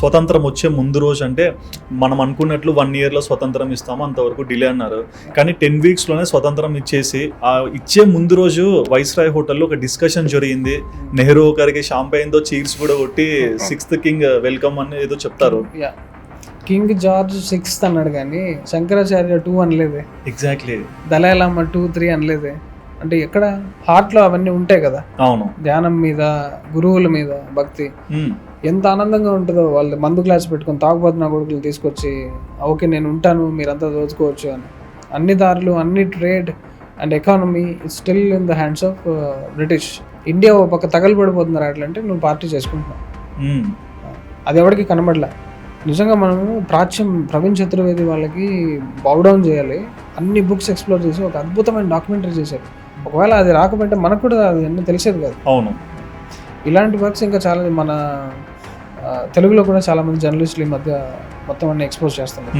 స్వతంత్రం వచ్చే ముందు రోజు అంటే మనం అనుకున్నట్లు వన్ ఇయర్లో స్వతంత్రం ఇస్తాము అంతవరకు డిలే అన్నారు. కానీ టెన్ వీక్స్లోనే స్వతంత్రం ఇచ్చేసి ఆ ఇచ్చే ముందు రోజు వైస్రాయ్ హోటల్లో ఒక డిస్కషన్ జరిగింది. నెహ్రూ గారికి షాంపైన్తో చీర్స్ కూడా కొట్టి సిక్స్త్ కింగ్ వెల్కమ్ అని ఏదో చెప్తారు. కింగ్ జార్జ్ సిక్స్త్ అన్నాడు కానీ శంకరాచార్య టూ అనలేదే. ఎగ్జాక్ట్లీ దళాలమ్మ టూ త్రీ అనలేదే. అంటే ఎక్కడ హార్ట్లో అవన్నీ ఉంటాయి కదా. అవును. ధ్యానం మీద గురువుల మీద భక్తి. ఎంత ఆనందంగా ఉంటుందో వాళ్ళు మందు గ్లాస్ పెట్టుకొని తాగుబోతు నా కొడుకులు తీసుకొచ్చి ఓకే నేను ఉంటాను మీరంతా దోచుకోవచ్చు అని. అన్ని దారులు అన్ని trade and economy still in the hands of British India ఓ పక్క తగలబడిపోతున్నారు అట్లంటే నువ్వు పార్టీ చేసుకుంటున్నావు. అది ఎవరికి కనబడలే. నిజంగా మనము ప్రాచ్యం ప్రవీణ్ చతుర్వేది వాళ్ళకి బౌడౌన్ చేయాలి. అన్ని బుక్స్ ఎక్స్ప్లోర్ చేసి ఒక అద్భుతమైన డాక్యుమెంటరీ చేశారు. ఒకవేళ అది రాకపోతే మనకు కూడా అది అన్నీ తెలిసేది కాదు. అవును. ఇలాంటి వర్క్స్ ఇంకా చాలా మన తెలుగులో కూడా చాలా మంది జర్నలిస్టులు ఈ మధ్య మొత్తం అన్ని ఎక్స్పోజ్ చేస్తున్నారు.